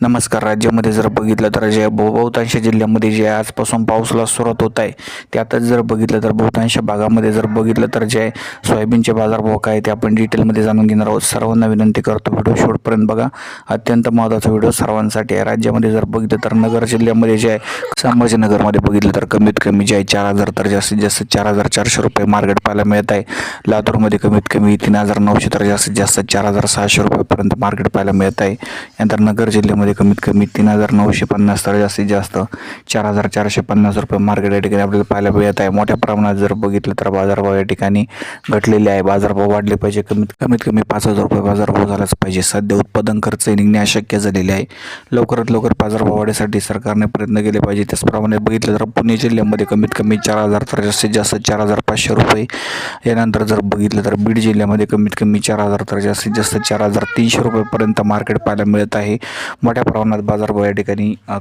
नमस्कार राज्यामध्ये जर बघितलं तर जे बहु बहुतांश जिल्ह्यामध्ये जे आजपासून पाऊसला सुरुवात होत आहे त्यातच जर बघितलं तर बहुतांश भागामध्ये जर बघितलं तर जे आहे सोयाबीनचे बाजारभाव काय आहे ते आपण डिटेलमध्ये जाणून घेणार आहोत. सर्वांना विनंती करतो व्हिडिओ शेवटपर्यंत बघा. अत्यंत महत्त्वाचा व्हिडिओ सर्वांसाठी आहे. राज्यामध्ये जर बघितलं तर नगर जिल्ह्यामध्ये जे आहे संभाजीनगरमध्ये बघितलं तर कमीत कमी जे आहे चार हजार तर जास्तीत जास्त चार हजार चारशे रुपये मार्केट पाहायला मिळत आहे. लातूरमध्ये कमीत कमी तीन हजार नऊशे तर जास्तीत जास्त चार हजार सहाशे रुपयापर्यंत मार्केट पाहायला मिळत आहे. यानंतर नगर जिल्ह्यामध्ये कमीत कमी तीन हजार नऊशे पन्नास तर जास्तीत जास्त चार हजार चारशे पन्नास रुपये मार्केट या ठिकाणी आपल्याला पाहायला मिळत आहे. मोठ्या प्रमाणात जर बघितलं तर बाजारभाव या ठिकाणी घटलेले आहे. बाजारभाव वाढले पाहिजे. कमीत कमीत कमी पाच हजार रुपये बाजारभाव झालाच पाहिजे. सध्या उत्पादन खर्च निघणे अशक्य झालेले आहे. लवकरात लवकर बाजारभाव वाढीसाठी सरकारने प्रयत्न केले पाहिजे. त्याचप्रमाणे बघितलं तर पुणे जिल्ह्यामध्ये कमीत कमी चार हजार तर जास्तीत जास्त चार हजार पाचशे रुपये. यानंतर जर बघितलं तर बीड जिल्ह्यामध्ये कमीत कमी चार हजार तर जास्तीत जास्त चार हजार तीनशे रुपयेपर्यंत मार्केट पाहायला मिळत आहे. मोठ्या प्रमाणात बाजारभाव या ठिकाणी अ,